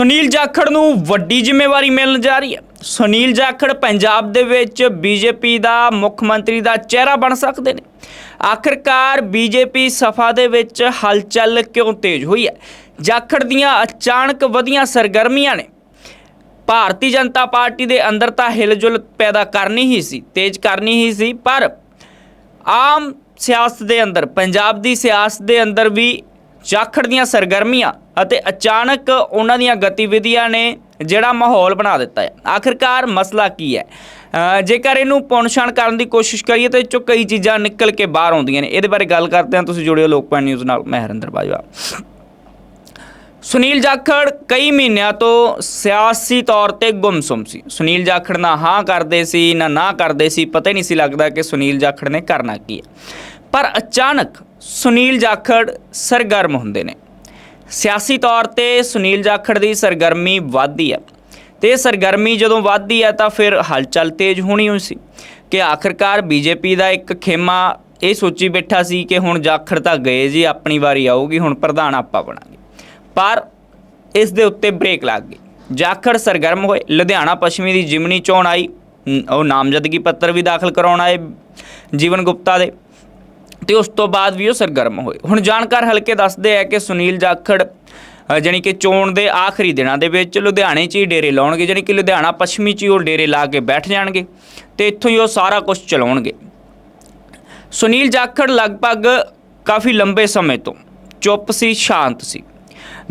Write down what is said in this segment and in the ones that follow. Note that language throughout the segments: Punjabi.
ਸੁਨੀਲ ਜਾਖੜ ਨੂੰ ਵੱਡੀ ਜ਼ਿੰਮੇਵਾਰੀ ਮਿਲਣ ਜਾ ਰਹੀ ਹੈ। ਸੁਨੀਲ ਜਾਖੜ ਪੰਜਾਬ ਦੇ ਵਿੱਚ ਬੀਜੇਪੀ ਦਾ ਮੁੱਖ ਮੰਤਰੀ ਦਾ ਚਿਹਰਾ ਬਣ ਸਕਦੇ ਨੇ। ਆਖਰਕਾਰ ਬੀਜੇਪੀ ਸਫਾ ਦੇ ਵਿੱਚ ਹਲਚਲ ਕਿਉਂ ਤੇਜ਼ ਹੋਈ ਹੈ? ਜਾਖੜ ਦੀਆਂ ਅਚਾਨਕ ਵਧੀਆਂ ਸਰਗਰਮੀਆਂ ਨੇ। ਭਾਰਤੀ ਜਨਤਾ ਪਾਰਟੀ ਦੇ ਅੰਦਰ ਤਾਂ ਹਿਲਜੁਲ ਪੈਦਾ ਕਰਨੀ ਹੀ ਸੀ, ਤੇਜ਼ ਕਰਨੀ ਹੀ ਸੀ, ਪਰ ਆਮ ਸਿਆਸਤ ਦੇ ਅੰਦਰ, ਪੰਜਾਬ ਦੀ ਸਿਆਸਤ ਦੇ ਅੰਦਰ ਵੀ ਜਾਖੜ ਦੀਆਂ ਸਰਗਰਮੀਆਂ ਅਤੇ ਅਚਾਨਕ ਉਹਨਾਂ ਦੀਆਂ ਗਤੀਵਿਧੀਆਂ ਨੇ ਜਿਹੜਾ ਮਾਹੌਲ ਬਣਾ ਦਿੱਤਾ ਹੈ। ਆਖਿਰਕਾਰ ਮਸਲਾ ਕੀ ਹੈ? ਜੇਕਰ ਇਹਨੂੰ ਪੌਣਛਾਣ ਕਰਨ ਦੀ ਕੋਸ਼ਿਸ਼ ਕਰੀਏ ਤਾਂ ਇਹ 'ਚੋਂ ਕਈ ਚੀਜ਼ਾਂ ਨਿਕਲ ਕੇ ਬਾਹਰ ਆਉਂਦੀਆਂ ਨੇ। ਇਹਦੇ ਬਾਰੇ ਗੱਲ ਕਰਦੇ ਹਾਂ। ਤੁਸੀਂ ਜੁੜਿਓ ਲੋਕਪਾਲ ਨਿਊਜ਼ ਨਾਲ। ਮੈਂ ਹਰਿੰਦਰ ਬਾਜਵਾ। ਸੁਨੀਲ ਜਾਖੜ ਕਈ ਮਹੀਨਿਆਂ ਤੋਂ ਸਿਆਸੀ ਤੌਰ ਤੇ ਗੁੰਮਸੁਮ ਸੀ। ਸੁਨੀਲ ਜਾਖੜ ਨਾ ਹਾਂ ਕਰਦੇ ਸੀ, ਨਾ ਨਾ ਕਰਦੇ ਸੀ। ਪਤਾ ਹੀ ਨਹੀਂ ਸੀ ਲੱਗਦਾ ਕਿ ਸੁਨੀਲ ਜਾਖੜ ਨੇ ਕਰਨਾ ਕੀ ਹੈ। ਪਰ ਅਚਾਨਕ ਸੁਨੀਲ ਜਾਖੜ ਸਰਗਰਮ ਹੁੰਦੇ ਨੇ। ਸਿਆਸੀ ਤੌਰ ਤੇ ਸੁਨੀਲ ਜਾਖੜ ਦੀ ਸਰਗਰਮੀ ਵੱਧਦੀ ਹੈ। ਤੇ ਸਰਗਰਮੀ ਜਦੋਂ ਵੱਧਦੀ ਹੈ ਤਾਂ ਫਿਰ ਹਲਚਲ ਤੇਜ਼ ਹੋਣੀ ਹੋਈ ਸੀ ਕਿ ਆਖਰਕਾਰ ਬੀਜੇਪੀ ਦਾ ਇੱਕ ਖੇਮਾ ਇਹ ਸੋਚੀ ਬੈਠਾ ਸੀ ਕਿ ਹੁਣ ਜਾਖੜ ਤਾਂ ਗਏ ਜੀ, ਆਪਣੀ ਵਾਰੀ ਆਊਗੀ, ਹੁਣ ਪ੍ਰਧਾਨ ਆਪਾਂ ਬਣਾਂਗੇ। ਪਰ ਇਸ ਦੇ ਉੱਤੇ ਬ੍ਰੇਕ ਲੱਗ ਗਈ। ਜਾਖੜ ਸਰਗਰਮ ਹੋਏ। ਲੁਧਿਆਣਾ ਪੱਛਮੀ ਦੀ ਜਿਮਨੀ ਚੋਣ ਆਈ। ਉਹ ਨਾਮਜ਼ਦਗੀ ਪੱਤਰ ਵੀ ਦਾਖਲ ਕਰਾਉਣ ਆਏ ਜੀਵਨ ਗੁਪਤਾ ਦੇ। ਤੇ ਉਸ ਤੋਂ ਬਾਅਦ ਵੀ ਉਹ ਸਰਗਰਮ ਹੋਏ। ਹੁਣ ਜਾਣਕਾਰ ਹਲਕੇ ਦੱਸਦੇ ਆ ਕਿ ਸੁਨੀਲ ਜਾਖੜ ਅ, ਜਾਣੀ ਕਿ ਚੋਣ ਦੇ ਆਖਰੀ ਦਿਨਾਂ ਦੇ ਵਿੱਚ ਲੁਧਿਆਣੇ 'ਚ ਹੀ ਡੇਰੇ ਲਾਉਣਗੇ ਜਾਣੀ ਕਿ ਲੁਧਿਆਣਾ ਪੱਛਮੀ 'ਚ ਹੀ ਉਹ ਡੇਰੇ ਲਾ ਕੇ ਬੈਠ ਜਾਣਗੇ ਤੇ ਇੱਥੋਂ ਹੀ ਉਹ ਸਾਰਾ ਕੁਝ ਚਲਾਉਣਗੇ। ਸੁਨੀਲ ਜਾਖੜ ਲਗਭਗ ਕਾਫੀ ਲੰਬੇ ਸਮੇਂ ਤੋਂ ਚੁੱਪ ਸੀ ਸ਼ਾਂਤ ਸੀ।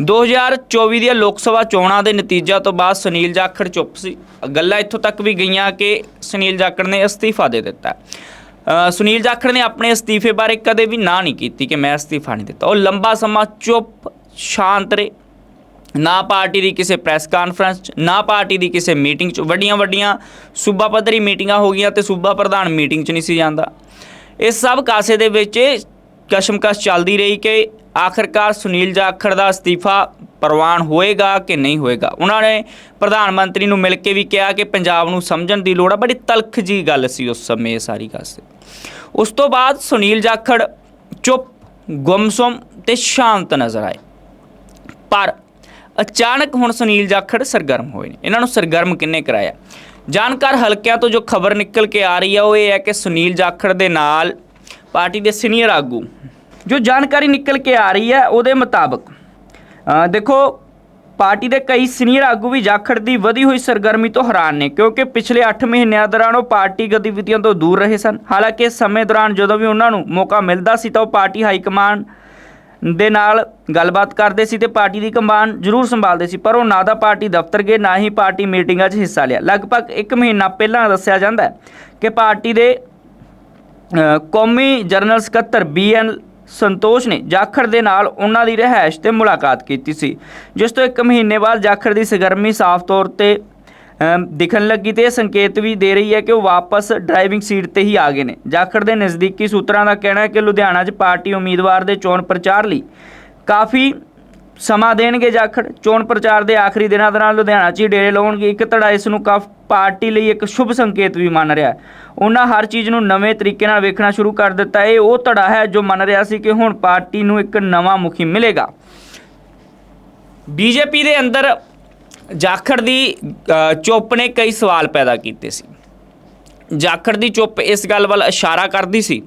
2024 ਦੀਆਂ ਲੋਕ ਸਭਾ ਚੋਣਾਂ ਦੇ ਨਤੀਜਿਆਂ ਤੋਂ ਬਾਅਦ ਸੁਨੀਲ ਜਾਖੜ ਚੁੱਪ ਸੀ। ਗੱਲਾਂ ਇੱਥੋਂ ਤੱਕ ਵੀ ਗਈਆਂ ਕਿ ਸੁਨੀਲ ਜਾਖੜ ਨੇ ਅਸਤੀਫਾ ਦੇ ਦਿੱਤਾ। ਸੁਨੀਲ ਜਾਖੜ ਨੇ ਆਪਣੇ ਅਸਤੀਫੇ ਬਾਰੇ ਕਦੇ ਵੀ ਨਾ ਨਹੀਂ ਕੀਤੀ ਕਿ ਮੈਂ ਅਸਤੀਫਾ ਨਹੀਂ ਦਿੱਤਾ। ਉਹ ਲੰਬਾ ਸਮਾਂ ਚੁੱਪ, ਸ਼ਾਂਤ ਰਹੇ। ਨਾ ਪਾਰਟੀ ਦੀ ਕਿਸੇ ਪ੍ਰੈਸ ਕਾਨਫਰੰਸ 'ਚ, ਨਾ ਪਾਰਟੀ ਦੀ ਕਿਸੇ ਮੀਟਿੰਗ 'ਚ। ਵੱਡੀਆਂ ਵੱਡੀਆਂ ਸੂਬਾ ਪੱਧਰੀ ਮੀਟਿੰਗਾਂ ਹੋ ਗਈਆਂ ਤੇ ਸੂਬਾ ਪ੍ਰਧਾਨ ਮੀਟਿੰਗ 'ਚ ਨਹੀਂ ਸੀ ਜਾਂਦਾ। ਇਹ ਸਭ ਕਾਸੇ ਦੇ ਵਿੱਚ ਕਸ਼ਮਕਸ਼ ਚੱਲਦੀ ਰਹੀ ਕਿ ਆਖਰਕਾਰ ਸੁਨੀਲ ਜਾਖੜ ਦਾ ਅਸਤੀਫਾ ਪ੍ਰਵਾਨ ਹੋਏਗਾ ਕਿ ਨਹੀਂ ਹੋਏਗਾ। ਉਹਨਾਂ ਨੇ ਪ੍ਰਧਾਨ ਮੰਤਰੀ ਨੂੰ ਮਿਲ ਕੇ ਵੀ ਕਿਹਾ ਕਿ ਪੰਜਾਬ ਨੂੰ ਸਮਝਣ ਦੀ ਲੋੜ ਆ। ਬੜੀ ਤਲਖ ਜੀ ਗੱਲ ਸੀ ਉਸ ਸਮੇਂ ਇਹ ਸਾਰੀ ਗੱਲ ਸੀ। ਉਸ ਤੋਂ ਬਾਅਦ ਸੁਨੀਲ ਜਾਖੜ ਚੁੱਪ, ਗੁੰਮਸੁੰਮ ਤੇ ਸ਼ਾਂਤ ਨਜ਼ਰ ਆਏ। ਪਰ ਅਚਾਨਕ ਹੁਣ ਸੁਨੀਲ ਜਾਖੜ ਸਰਗਰਮ ਹੋਏ ਨੇ। ਇਹਨਾਂ ਨੂੰ ਸਰਗਰਮ ਕਿੰਨੇ ਕਰਾਇਆ? ਜਾਣਕਾਰ ਹਲਕਿਆਂ ਤੋਂ ਜੋ ਖਬਰ ਨਿਕਲ ਕੇ ਆ ਰਹੀ ਹੈ ਉਹ ਇਹ ਹੈ ਕਿ ਸੁਨੀਲ ਜਾਖੜ ਦੇ ਨਾਲ ਪਾਰਟੀ ਦੇ ਸੀਨੀਅਰ ਆਗੂ, ਜੋ ਜਾਣਕਾਰੀ ਨਿਕਲ ਕੇ ਆ ਰਹੀ ਹੈ, ਉਹਦੇ ਮੁਤਾਬਕ ਦੇਖੋ, ਪਾਰਟੀ ਦੇ ਕਈ ਸੀਨੀਅਰ ਆਗੂ ਵੀ ਜਾਖੜ ਦੀ ਵਧੀ ਹੋਈ ਸਰਗਰਮੀ ਤੋਂ ਹੈਰਾਨ ਨੇ, ਕਿਉਂਕਿ ਪਿਛਲੇ 8 ਮਹੀਨਿਆਂ ਦੌਰਾਨ ਉਹ ਪਾਰਟੀ ਗਤੀਵਿਧੀਆਂ ਤੋਂ ਦੂਰ ਰਹੇ ਸਨ। ਹਾਲਾਂਕਿ ਇਸ ਸਮੇਂ ਦੌਰਾਨ ਜਦੋਂ ਵੀ ਉਹਨਾਂ ਨੂੰ ਮੌਕਾ ਮਿਲਦਾ ਸੀ ਤਾਂ ਉਹ ਪਾਰਟੀ ਹਾਈ ਕਮਾਂਡ ਦੇ ਨਾਲ ਗੱਲਬਾਤ ਕਰਦੇ ਸੀ ਤੇ ਪਾਰਟੀ ਦੀ ਕਮਾਨ ਜ਼ਰੂਰ ਸੰਭਾਲਦੇ ਸੀ, ਪਰ ਉਹ ਨਾ ਤਾਂ ਪਾਰਟੀ ਦਫ਼ਤਰ ਗਏ, ਨਾ ਹੀ ਪਾਰਟੀ ਮੀਟਿੰਗਾਂ 'ਚ ਹਿੱਸਾ ਲਿਆ। ਲਗਭਗ 1 ਮਹੀਨਾ ਪਹਿਲਾਂ ਦੱਸਿਆ ਜਾਂਦਾ ਹੈ ਕਿ ਪਾਰਟੀ ਦੇ ਕੌਮੀ ਜਨਰਲ ਸਕੱਤਰ ਬੀਐਨ ਸੰਤੋਸ਼ ਨੇ ਜਾਖੜ ਦੇ ਨਾਲ ਉਹਨਾਂ ਦੀ ਰਹਿائش ਤੇ ਮੁਲਾਕਾਤ ਕੀਤੀ ਸੀ, ਜਿਸ ਤੋਂ ਇੱਕ ਮਹੀਨੇ ਬਾਅਦ ਜਾਖੜ ਦੀ ਸਰਗਰਮੀ ਸਾਫ਼ ਤੌਰ ਤੇ ਦਿਖਣ ਲੱਗੀ ਤੇ ਇਹ ਸੰਕੇਤ ਵੀ ਦੇ ਰਹੀ ਹੈ ਕਿ ਉਹ ਵਾਪਸ ਡਰਾਈਵਿੰਗ ਸੀਟ ਤੇ ਹੀ ਆ ਗਏ ਨੇ। ਜਾਖੜ ਦੇ ਨਜ਼ਦੀਕੀ ਸੂਤਰਾਂ ਦਾ ਕਹਿਣਾ ਹੈ ਕਿ ਲੁਧਿਆਣਾ 'ਚ ਪਾਰਟੀ ਉਮੀਦਵਾਰ ਦੇ ਚੋਣ ਪ੍ਰਚਾਰ ਲਈ ਕਾਫੀ ਸਮਾਂ ਦੇਣਗੇ ਜਾਖੜ। ਚੋਣ ਪ੍ਰਚਾਰ ਦੇ ਆਖਰੀ ਦਿਨਾਂ ਦੌਰਾਨ ਲੁਧਿਆਣਾ 'ਚ ਡੇਰੇ ਲਾਉਣਗੇ। ਇੱਕ ਧੜਾ ਇਸ ਨੂੰ ਕਾਫ ਪਾਰਟੀ ਲਈ ਇੱਕ ਸ਼ੁਭ ਸੰਕੇਤ ਵੀ ਮੰਨ ਰਿਹਾ ਉਹਨਾਂ ਹਰ ਚੀਜ਼ ਨੂੰ ਨਵੇਂ ਤਰੀਕੇ ਨਾਲ ਵੇਖਣਾ ਸ਼ੁਰੂ ਕਰ ਦਿੱਤਾ। ਇਹ ਉਹ ਧੜਾ ਹੈ ਜੋ ਮੰਨ ਰਿਹਾ ਸੀ ਕਿ ਹੁਣ ਪਾਰਟੀ ਨੂੰ ਇੱਕ ਨਵਾਂ ਮੁਖੀ ਮਿਲੇਗਾ। ਬੀਜੇਪੀ ਦੇ ਅੰਦਰ ਜਾਖੜ ਦੀ ਚੁੱਪ ਨੇ ਕਈ ਸਵਾਲ ਪੈਦਾ ਕੀਤੇ ਸੀ। ਜਾਖੜ ਦੀ ਚੁੱਪ ਇਸ ਗੱਲ ਵੱਲ ਇਸ਼ਾਰਾ ਕਰਦੀ ਸੀ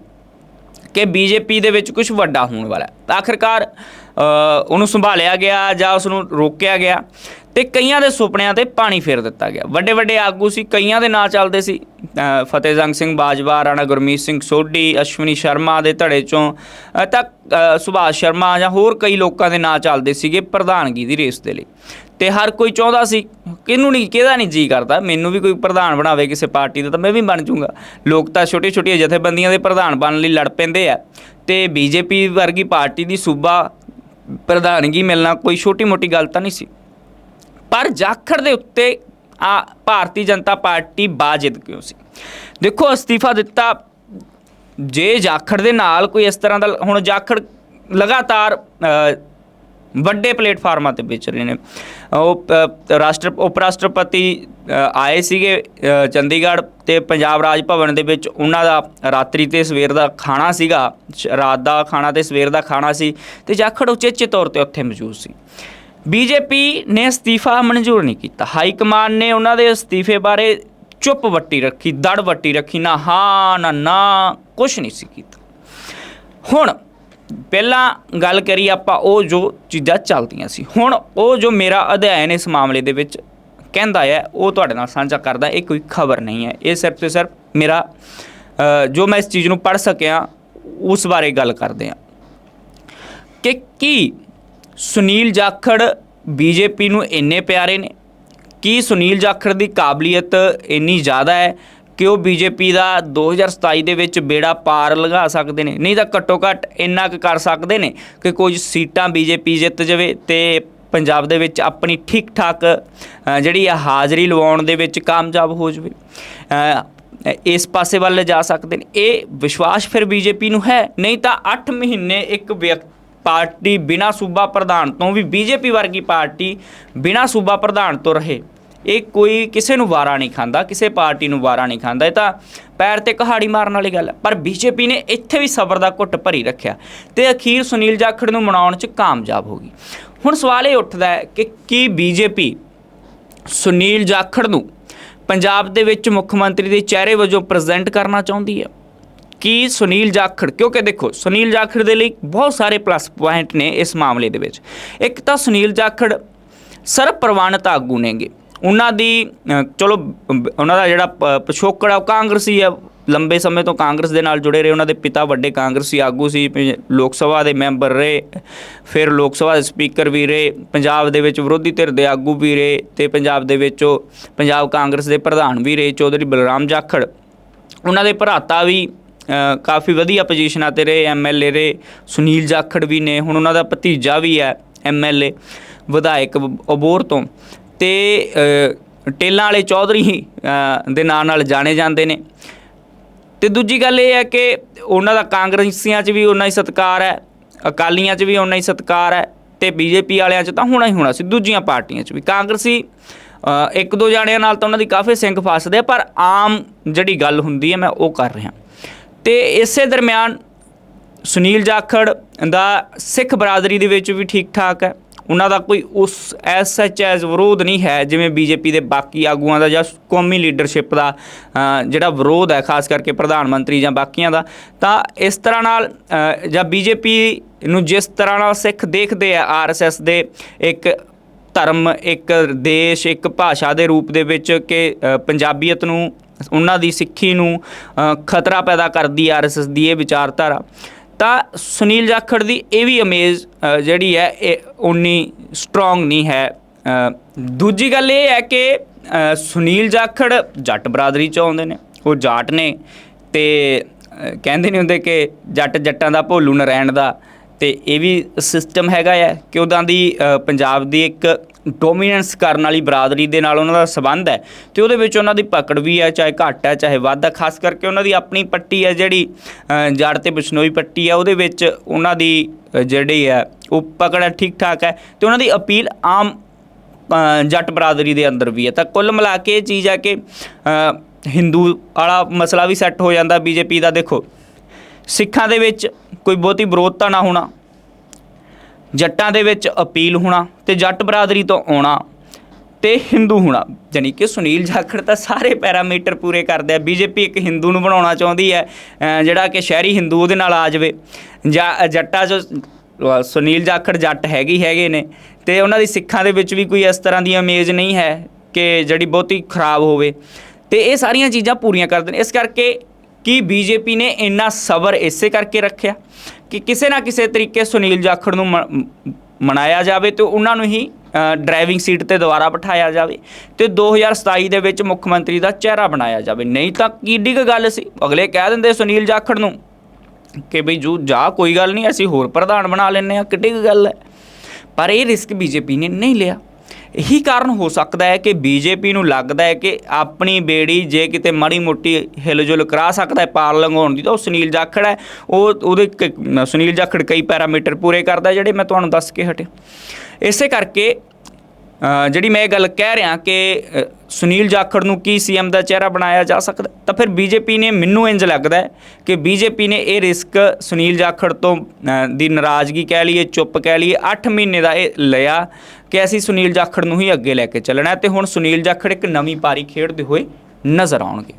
ਕਿ ਬੀਜੇਪੀ ਦੇ ਵਿੱਚ ਕੁਝ ਵੱਡਾ ਹੋਣ ਵਾਲਾ ਹੈ। ਤਾਂ ਆਖਰਕਾਰ ਅ, ਉਹਨੂੰ ਸੰਭਾਲਿਆ ਗਿਆ ਜਾਂ ਉਸ ਨੂੰ ਰੋਕਿਆ ਗਿਆ। ਤੇ ਕਈਆਂ ਦੇ ਸੁਪਨਿਆਂ ਤੇ ਪਾਣੀ ਫੇਰ ਦਿੱਤਾ ਗਿਆ। ਵੱਡੇ ਵੱਡੇ ਆਗੂ ਸੀ ਕਈਆਂ ਦੇ ਨਾਂ ਚੱਲਦੇ ਸੀ। ਅ, ਫਤਿਹ ਜੰਗ ਸਿੰਘ ਬਾਜਵਾ ਰਾਣਾ ਗੁਰਮੀਤ ਸਿੰਘ ਸੋਢੀ ਅਸ਼ਵਨੀ ਸ਼ਰਮਾ ਦੇ ਧੜੇ ਚੋਂ ਅ, ਤਾਂ ਸੁਭਾਸ਼ ਸ਼ਰਮਾ ਜਾਂ ਹੋਰ ਕਈ ਲੋਕਾਂ ਦੇ ਨਾਂ ਚੱਲਦੇ ਸੀਗੇ ਪ੍ਰਧਾਨਗੀ ਦੀ ਰੇਸ ਦੇ ਲਈ। ਤੇ ਹਰ ਕੋਈ ਚਾਹੁੰਦਾ ਸੀ ਕਿਹਨੂੰ ਨਹੀਂ ਕਿਹਦਾ ਨਹੀਂ ਜੀ ਕਰਦਾ? ਮੈਨੂੰ ਵੀ ਕੋਈ ਪ੍ਰਧਾਨ ਬਣਾਵੇ ਕਿਸੇ ਪਾਰਟੀ ਦਾ ਤਾਂ ਮੈਂ ਵੀ ਬਣ ਜਾਊਂਗਾ ਲੋਕ ਤਾਂ ਛੋਟੇ ਛੋਟੀਆਂ ਜਥੇਬੰਦੀਆਂ ਦੇ ਪ੍ਰਧਾਨ ਬਣਨ ਲਈ ਲੜ ਪੈਂਦੇ ਆ। ਤੇ ਬੀਜੇਪੀ ਵਰਗੀ ਪਾਰਟੀ ਦੀ ਸੂਬਾ ਪ੍ਰਧਾਨਗੀ ਮਿਲਣਾ ਕੋਈ ਛੋਟੀ ਮੋਟੀ ਗੱਲ ਤਾਂ ਨਹੀਂ ਸੀ। ਪਰ ਜਾਖੜ ਦੇ ਉੱਤੇ ਆ ਭਾਰਤੀ ਜਨਤਾ ਪਾਰਟੀ ਬਾਜਿਦ ਕਿਉਂ ਸੀ? ਦੇਖੋ, ਅਸਤੀਫਾ ਦਿੱਤਾ, ਜੇ ਜਾਖੜ ਦੇ ਨਾਲ ਕੋਈ ਇਸ ਤਰ੍ਹਾਂ ਦਾ ਹੁਣ ਜਾਖੜ ਲਗਾਤਾਰ ਵੱਡੇ ਪਲੇਟਫਾਰਮਾਂ ਤੇ ਵਿਚ ਰਹੇ ਨੇ। ਉਹ ਰਾਸ਼ਟਰ ਉਪ ਰਾਸ਼ਟਰਪਤੀ ਆਏ ਸੀਗੇ ਚੰਡੀਗੜ੍ਹ ਤੇ ਪੰਜਾਬ ਰਾਜ ਭਵਨ ਦੇ ਵਿੱਚ। ਉਹਨਾਂ ਦਾ ਰਾਤਰੀ ਤੇ ਸਵੇਰ ਦਾ ਖਾਣਾ ਸੀਗਾ, ਸ਼- ਰਾਤ ਦਾ ਖਾਣਾ ਤੇ ਸਵੇਰ ਦਾ ਖਾਣਾ ਸੀ ਤੇ ਜਾਖੜ ਉਚੇਚੇ ਤੌਰ ਤੇ ਉੱਥੇ ਮੌਜੂਦ ਸੀ। ਬੀਜੇਪੀ ਨੇ ਅਸਤੀਫਾ ਮਨਜ਼ੂਰ ਨਹੀਂ ਕੀਤਾ। ਹਾਈ ਕਮਾਂਡ ਨੇ ਉਹਨਾਂ ਦੇ ਅਸਤੀਫੇ ਬਾਰੇ ਚੁੱਪ ਵੱਟੀ ਰੱਖੀ, ਦੜ ਵੱਟੀ ਰੱਖੀ, ਨਾ ਹਾਂ, ਨਾ ਨਾ ਕੁਝ ਨਹੀਂ ਸੀ ਕੀਤਾ। ਹੁਣ ਪਹਿਲਾਂ ਗੱਲ ਕਰੀ ਆਪਾਂ ਉਹ ਜੋ ਚੀਜ਼ਾਂ ਚੱਲਦੀਆਂ ਸੀ। ਹੁਣ ਉਹ ਜੋ ਮੇਰਾ ਅਧਿਐਨ ਇਸ ਮਾਮਲੇ ਦੇ ਵਿੱਚ ਕਹਿੰਦਾ ਹੈ, ਉਹ ਤੁਹਾਡੇ ਨਾਲ ਸਾਂਝਾ ਕਰਦਾ, ਇਹ ਕੋਈ ਖਬਰ ਨਹੀਂ ਹੈ। ਇਹ ਸਿਰਫ ਤੇ ਸਿਰਫ ਮੇਰਾ ਜੋ ਮੈਂ ਇਸ ਚੀਜ਼ ਨੂੰ ਪੜ੍ਹ ਸਕਿਆ, ਉਸ ਬਾਰੇ ਗੱਲ ਕਰਦੇ ਹਾਂ। ਕਿ ਕੀ ਸੁਨੀਲ ਜਾਖੜ ਬੀਜੇਪੀ ਨੂੰ ਇੰਨੇ ਪਿਆਰੇ ਨੇ? ਕੀ ਸੁਨੀਲ ਜਾਖੜ ਦੀ ਕਾਬਲੀਅਤ ਇੰਨੀ ਜ਼ਿਆਦਾ ਹੈ ਕਿ ਉਹ ਬੀਜੇਪੀ ਦਾ 2027 ਦੇ ਵਿੱਚ ਬੇੜਾ ਪਾਰ ਲਗਾ ਸਕਦੇ ਨੇ? ਨਹੀਂ ਤਾਂ ਘੱਟੋ ਘੱਟ ਇੰਨਾ ਕੁ ਕਰ ਸਕਦੇ ਨੇ ਕਿ ਕੁਝ ਸੀਟਾਂ ਬੀਜੇਪੀ ਜਿੱਤ ਜਾਵੇ ਤੇ ਪੰਜਾਬ ਦੇ ਵਿੱਚ ਆਪਣੀ ਠੀਕ ਠਾਕ ਜਿਹੜੀ ਆ ਹਾਜ਼ਰੀ ਲਵਾਉਣ ਦੇ ਵਿੱਚ ਕਾਮਯਾਬ ਹੋ ਜਾਵੇ? ਇਸ ਪਾਸੇ ਵੱਲ ਜਾ ਸਕਦੇ ਨੇ? ਇਹ ਵਿਸ਼ਵਾਸ ਫਿਰ ਬੀਜੇਪੀ ਨੂੰ ਹੈ? ਨਹੀਂ ਤਾਂ 8 ਮਹੀਨੇ ਇੱਕ ਵਿਅਕਤੀ ਪਾਰਟੀ ਬਿਨਾ ਸੂਬਾ ਪ੍ਰਧਾਨ ਤੋਂ ਵੀ ਬੀਜੇਪੀ ਵਰਗੀ ਪਾਰਟੀ ਬਿਨਾ ਸੂਬਾ ਪ੍ਰਧਾਨ ਤੋਂ ਰਹੇ। ਇਹ ਕੋਈ ਕਿਸੇ ਨੂੰ ਵਾਰਾ ਨਹੀਂ ਖਾਂਦਾ, ਕਿਸੇ ਪਾਰਟੀ ਨੂੰ ਵਾਰਾ ਨਹੀਂ ਖਾਂਦਾ। ਇਹ ਤਾਂ ਪੈਰ ਤੇ ਕਹਾੜੀ ਮਾਰਨ ਵਾਲੀ ਗੱਲ ਹੈ। ਪਰ ਬੀਜੇਪੀ ਨੇ ਇੱਥੇ ਵੀ ਸਬਰ ਦਾ ਘੁੱਟ ਭਰੀ ਰੱਖਿਆ ਤੇ ਅਖੀਰ ਸੁਨੀਲ ਜਾਖੜ ਨੂੰ ਮਨਾਉਣ 'ਚ ਕਾਮਯਾਬ ਹੋ ਗਈ। ਹੁਣ ਸਵਾਲ ਇਹ ਉੱਠਦਾ ਹੈ ਕਿ ਕੀ ਬੀਜੇਪੀ ਸੁਨੀਲ ਜਾਖੜ ਨੂੰ ਪੰਜਾਬ ਦੇ ਵਿੱਚ ਮੁੱਖ ਮੰਤਰੀ ਦੇ ਚਿਹਰੇ ਵਜੋਂ ਪ੍ਰੈਜ਼ੈਂਟ ਕਰਨਾ ਚਾਹੁੰਦੀ ਹੈ? ਕਿ ਸੁਨੀਲ ਜਾਖੜ, ਕਿਉਂਕਿ ਦੇਖੋ ਸੁਨੀਲ ਜਾਖੜ ਦੇ ਲਈ ਬਹੁਤ ਸਾਰੇ ਪਲੱਸ ਪੁਆਇੰਟ ਨੇ ਇਸ ਮਾਮਲੇ ਦੇ ਵਿੱਚ। ਇੱਕ ਤਾਂ ਸੁਨੀਲ ਜਾਖੜ ਸਰਬ ਪ੍ਰਵਾਨਿਤ ਆਗੂ ਨੇਗੇ। ਉਹਨਾਂ ਦੀ ਚਲੋ ਉਹਨਾਂ ਦਾ ਜਿਹੜਾ ਪ- ਪਿਛੋਕੜ ਆ, ਉਹ ਕਾਂਗਰਸੀ ਆ। ਲੰਬੇ ਸਮੇਂ ਤੋਂ ਕਾਂਗਰਸ ਦੇ ਨਾਲ ਜੁੜੇ ਰਹੇ। ਉਹਨਾਂ ਦੇ ਪਿਤਾ ਵੱਡੇ ਕਾਂਗਰਸੀ ਆਗੂ ਸੀ, ਪ- ਲੋਕ ਸਭਾ ਦੇ ਮੈਂਬਰ ਰਹੇ, ਫਿਰ ਲੋਕ ਸਭਾ ਦੇ ਸਪੀਕਰ ਵੀ ਰਹੇ, ਪੰਜਾਬ ਦੇ ਵਿੱਚ ਵਿਰੋਧੀ ਧਿਰ ਦੇ ਆਗੂ ਵੀ ਰਹੇ ਤੇ ਪੰਜਾਬ ਦੇ ਵਿੱਚ ਉਹ ਪੰਜਾਬ ਕਾਂਗਰਸ ਦੇ ਪ੍ਰਧਾਨ ਵੀ ਰਹੇ, ਚੌਧਰੀ ਬਲਰਾਮ ਜਾਖੜ। ਉਹਨਾਂ ਦੇ ਭਰਾਤਾ ਵੀ ਕਾਫੀ ਵਧੀਆ ਪੋਜੀਸ਼ਨਾਂ ਤੇ ਰਹੇ ਐਮਐਲਏ ਰਹੇ ਸੁਨੀਲ ਜਾਖੜ ਵੀ ਨੇ, ਹੁਣ ਉਹਨਾਂ ਦਾ ਭਤੀਜਾ ਵੀ ਹੈ ਐਮਐਲਏ ਵਿਧਾਇਕ ਅਬੋਰ ਤੋਂ। ਤੇ ਟੇਲਾਂ ਵਾਲੇ ਚੌਧਰੀ ਹੀ ਦੇ ਨਾਂ ਨਾਲ ਜਾਣੇ ਜਾਂਦੇ ਨੇ। ਤੇ ਦੂਜੀ ਗੱਲ ਇਹ ਹੈ ਕਿ ਉਹਨਾਂ ਦਾ ਕਾਂਗਰਸੀਆਂ 'ਚ ਵੀ ਉਨਾ ਹੀ ਸਤਿਕਾਰ ਹੈ, ਅਕਾਲੀਆਂ 'ਚ ਵੀ ਉਨਾ ਹੀ ਸਤਿਕਾਰ ਹੈ, ਤੇ ਬੀਜੇਪੀ ਵਾਲਿਆਂ 'ਚ ਤਾਂ ਹੋਣਾ ਹੀ ਹੋਣਾ ਸੀ, ਦੂਜੀਆਂ ਪਾਰਟੀਆਂ 'ਚ ਵੀ। ਕਾਂਗਰਸੀ ਇੱਕ ਦੋ ਜਾਣਿਆਂ ਨਾਲ ਤਾਂ ਉਹਨਾਂ ਦੀ ਕਾਫੀ ਸਿੰਘ ਫਸਦੇ ਆ, ਪਰ ਆਮ ਜਿਹੜੀ ਗੱਲ ਹੁੰਦੀ ਹੈ, ਮੈਂ ਉਹ ਕਰ ਰਿਹਾ। ਤੇ ਇਸੇ ਦਰਮਿਆਨ ਸੁਨੀਲ ਜਾਖੜ ਦਾ ਸਿੱਖ ਬਰਾਦਰੀ ਦੇ ਵਿੱਚ ਵੀ ਠੀਕ ਠਾਕ ਹੈ। ਉਹਨਾਂ ਦਾ ਕੋਈ ਉਸ ਐਸ ਐਚ ਵਿਰੋਧ ਨਹੀਂ ਹੈ ਜਿਵੇਂ ਬੀਜੇਪੀ ਦੇ ਬਾਕੀ ਆਗੂਆਂ ਦਾ ਜਾਂ ਕੌਮੀ ਲੀਡਰਸ਼ਿਪ ਦਾ ਜਿਹੜਾ ਵਿਰੋਧ ਹੈ ਖਾਸ ਕਰਕੇ ਪ੍ਰਧਾਨ ਮੰਤਰੀ ਜਾਂ ਬਾਕੀਆਂ ਦਾ। ਤਾਂ ਇਸ ਤਰ੍ਹਾਂ ਨਾਲ ਅ, ਜਾਂ ਬੀਜੇਪੀ ਨੂੰ ਜਿਸ ਤਰ੍ਹਾਂ ਨਾਲ ਸਿੱਖ ਦੇਖਦੇ ਆ ਆਰਐਸਐਸ ਦੇ ਇੱਕ ਧਰਮ ਇੱਕ ਦੇਸ਼ ਇੱਕ ਭਾਸ਼ਾ ਦੇ ਰੂਪ ਦੇ ਵਿੱਚ ਕਿ ਪੰਜਾਬੀਅਤ ਨੂੰ ਉਹਨਾਂ ਦੀ ਸਿੱਖੀ ਨੂੰ ਖਤਰਾ ਪੈਦਾ ਕਰਦੀ ਆਰਐਸਐਸ ਦੀ ਇਹ ਵਿਚਾਰਧਾਰਾ। ਤਾਂ ਸੁਨੀਲ ਜਾਖੜ ਦੀ ਇਹ ਵੀ ਇਮੇਜ ਜਿਹੜੀ ਹੈ, ਇਹ ਉਨੀ ਸਟਰੋਂਗ ਨਹੀਂ ਹੈ। ਦੂਜੀ ਗੱਲ ਇਹ ਹੈ ਕਿ ਸੁਨੀਲ ਜਾਖੜ ਜੱਟ ਬਰਾਦਰੀ ਚ ਆਉਂਦੇ ਨੇ। ਉਹ ਜਾਟ ਨੇ ਤੇ ਕਹਿੰਦੇ ਨਹੀਂ ਹੁੰਦੇ ਕਿ ਜੱਟ ਜੱਟਾਂ ਦਾ ਭੋਲੂ ਨਰੈਣ ਦਾ ਤੇ ਇਹ ਵੀ ਸਿਸਟਮ ਹੈਗਾ ਆ ਕਿ ਉਹਦਾਂ ਦੀ ਪੰਜਾਬ ਦੀ ਇੱਕ ਡੋਮੀਨੈਂਸ ਕਰਨ ਵਾਲੀ ਬਰਾਦਰੀ ਦੇ ਨਾਲ ਉਹਨਾਂ ਦਾ ਸਬੰਧ ਹੈ ਤੇ ਉਹਦੇ ਵਿੱਚ ਉਹਨਾਂ ਦੀ ਪਕੜ ਵੀ ਹੈ, ਚਾਹੇ ਘੱਟ ਹੈ, ਚਾਹੇ ਵੱਧ ਹੈ, ਖਾਸ ਕਰਕੇ ਉਹਨਾਂ ਦੀ ਆਪਣੀ ਪੱਟੀ ਹੈ ਜਿਹੜੀ ਜੜ ਤੇ ਬਿਸ਼ਨੋਈ ਪੱਟੀ ਹੈ, ਉਹਦੇ ਵਿੱਚ ਉਹਨਾਂ ਦੀ ਜਿਹੜੀ ਹੈ, ਉਹ ਪਕੜ ਠੀਕ ਠਾਕ ਹੈ ਤੇ ਉਹਨਾਂ ਦੀ ਅਪੀਲ ਆਮ ਜੱਟ ਬਰਾਦਰੀ ਦੇ ਅੰਦਰ ਵੀ ਹੈ। ਤਾਂ ਕੁੱਲ ਮਿਲਾ ਕੇ ਇਹ ਚੀਜ਼ ਹੈ ਕਿ ਹਿੰਦੂ ਵਾਲਾ ਮਸਲਾ ਵੀ ਸੈੱਟ ਹੋ ਜਾਂਦਾ, ਬੀਜੇਪੀ ਦਾ ਦੇਖੋ। ਸਿੱਖਾਂ ਦੇ ਵਿੱਚ ਕੋਈ ਬਹੁਤੀ ਵਿਰੋਧਤਾ ਨਾ ਹੋਣਾ। ਜੱਟਾਂ ਦੇ ਵਿੱਚ ਅਪੀਲ ਹੋਣਾ ਤੇ ਜੱਟ ਬਰਾਦਰੀ ਤੋਂ ਆਉਣਾ ਤੇ ਹਿੰਦੂ ਹੋਣਾ। ਜਾਣੀ ਕਿ ਸੁਨੀਲ ਜਾਖੜ ਤਾਂ ਸਾਰੇ ਪੈਰਾਮੀਟਰ ਪੂਰੇ ਕਰਦੇ ਆ। ਬੀਜੇਪੀ ਇੱਕ ਹਿੰਦੂ ਨੂੰ ਬਣਾਉਣਾ ਚਾਹੁੰਦੀ ਹੈ ਜਿਹੜਾ ਕਿ ਸ਼ਹਿਰੀ ਹਿੰਦੂ ਉਹਦੇ ਨਾਲ ਆ ਜਾਵੇ। ਜਾਂ ਜੱਟਾਂ 'ਚ ਸੁਨੀਲ ਜਾਖੜ ਜੱਟ ਹੈਗੀ ਹੈਗੇ ਨੇ ਤੇ ਉਹਨਾਂ ਦੀ ਸਿੱਖਾਂ ਦੇ ਵਿੱਚ ਵੀ ਕੋਈ ਇਸ ਤਰ੍ਹਾਂ ਦੀ ਇਮੇਜ ਨਹੀਂ ਹੈ ਕਿ ਜਿਹੜੀ ਬਹੁਤੀ ਖਰਾਬ ਹੋਵੇ। ਤੇ ਇਹ ਸਾਰੀਆਂ ਚੀਜ਼ਾਂ ਪੂਰੀਆਂ ਕਰਦੇ ਨੇ। ਇਸ ਕਰਕੇ ਕੀ ਬੀਜੇਪੀ ਨੇ ਇੰਨਾ ਸਬਰ ਇਸੇ ਕਰਕੇ ਰੱਖਿਆ ਕਿ ਕਿਸੇ ਨਾ ਕਿਸੇ ਤਰੀਕੇ ਸੁਨੀਲ ਜਾਖੜ ਨੂੰ ਮ- ਮਨਾਇਆ ਜਾਵੇ ਤੇ ਉਹਨਾਂ ਨੂੰ ਹੀ ਡਰਾਈਵਿੰਗ ਸੀਟ ਤੇ ਦੁਬਾਰਾ ਬਿਠਾਇਆ ਜਾਵੇ ਤੇ 2027 ਦੇ ਵਿੱਚ ਮੁੱਖ ਮੰਤਰੀ ਦਾ ਚਿਹਰਾ ਬਣਾਇਆ ਜਾਵੇ। ਨਹੀਂ ਤਾਂ ਕਿੱਡੀ ਕੁ ਗੱਲ ਸੀ? ਅਗਲੇ ਕਹਿ ਦਿੰਦੇ ਸੁਨੀਲ ਜਾਖੜ ਨੂੰ ਕਿ ਬਈ ਜੂ, ਜਾ, ਕੋਈ ਗੱਲ ਨਹੀਂ, ਅਸੀਂ ਹੋਰ ਪ੍ਰਧਾਨ ਬਣਾ ਲੈਨੇ ਆ ਕਿੱਡੀ ਕੁ ਗੱਲ ਹੈ? ਪਰ ਇਹ ਰਿਸਕ ਬੀਜੇਪੀ ਨੇ ਨਹੀਂ ਲਿਆ। ਇਹੀ ਕਾਰਨ ਹੋ ਸਕਦਾ ਹੈ ਕਿ ਬੀਜੇਪੀ ਨੂੰ ਲੱਗਦਾ ਹੈ ਕਿ ਆਪਣੀ ਬੇੜੀ ਜੇ ਕਿਤੇ ਮਾੜੀ ਮੋਟੀ ਹਿਲਜੁਲ ਕਰਾ ਸਕਦਾ ਹੈ ਪਾਰ ਲੰਘਾਉਣ ਦੀ, ਤਾਂ ਉਹ ਸੁਨੀਲ ਜਾਖੜ ਹੈ। ਉਹ ਉਹਦੇ ਕ- ਸੁਨੀਲ ਜਾਖੜ ਕਈ ਪੈਰਾਮੀਟਰ ਪੂਰੇ ਕਰਦਾ ਜਿਹੜੇ ਮੈਂ ਤੁਹਾਨੂੰ ਦੱਸ ਕੇ ਹਟਿਆ। ਇਸੇ ਕਰਕੇ ਜਿਹੜੀ ਮੈਂ ਇਹ ਗੱਲ ਕਹਿ ਰਿਹਾ ਕਿ ਸੁਨੀਲ ਜਾਖੜ ਨੂੰ ਕੀ ਸੀਐਮ ਦਾ ਚਿਹਰਾ ਬਣਾਇਆ ਜਾ ਸਕਦਾ? ਤਾਂ ਫਿਰ ਬੀਜੇਪੀ ਨੇ ਮੈਨੂੰ ਇੰਜ ਲੱਗਦਾ ਹੈ ਕਿ ਬੀਜੇਪੀ ਨੇ ਇਹ ਰਿਸਕ ਸੁਨੀਲ ਜਾਖੜ ਤੋਂ ਦੀ ਨਾਰਾਜ਼ਗੀ ਕਹਿ ਲਈਏ, ਚੁੱਪ ਕਹਿ ਲਈਏ 8 ਮਹੀਨੇ ਦਾ ਇਹ ਲਿਆ ਕਿ ਅਸੀਂ ਸੁਨੀਲ ਜਾਖੜ ਨੂੰ ਹੀ ਅੱਗੇ ਲੈ ਕੇ ਚੱਲਣਾ ਹੈ ਤੇ ਹੁਣ ਸੁਨੀਲ ਜਾਖੜ ਇੱਕ ਨਵੀਂ ਪਾਰੀ ਖੇਡਦੇ ਹੋਏ ਨਜ਼ਰ ਆਉਣਗੇ।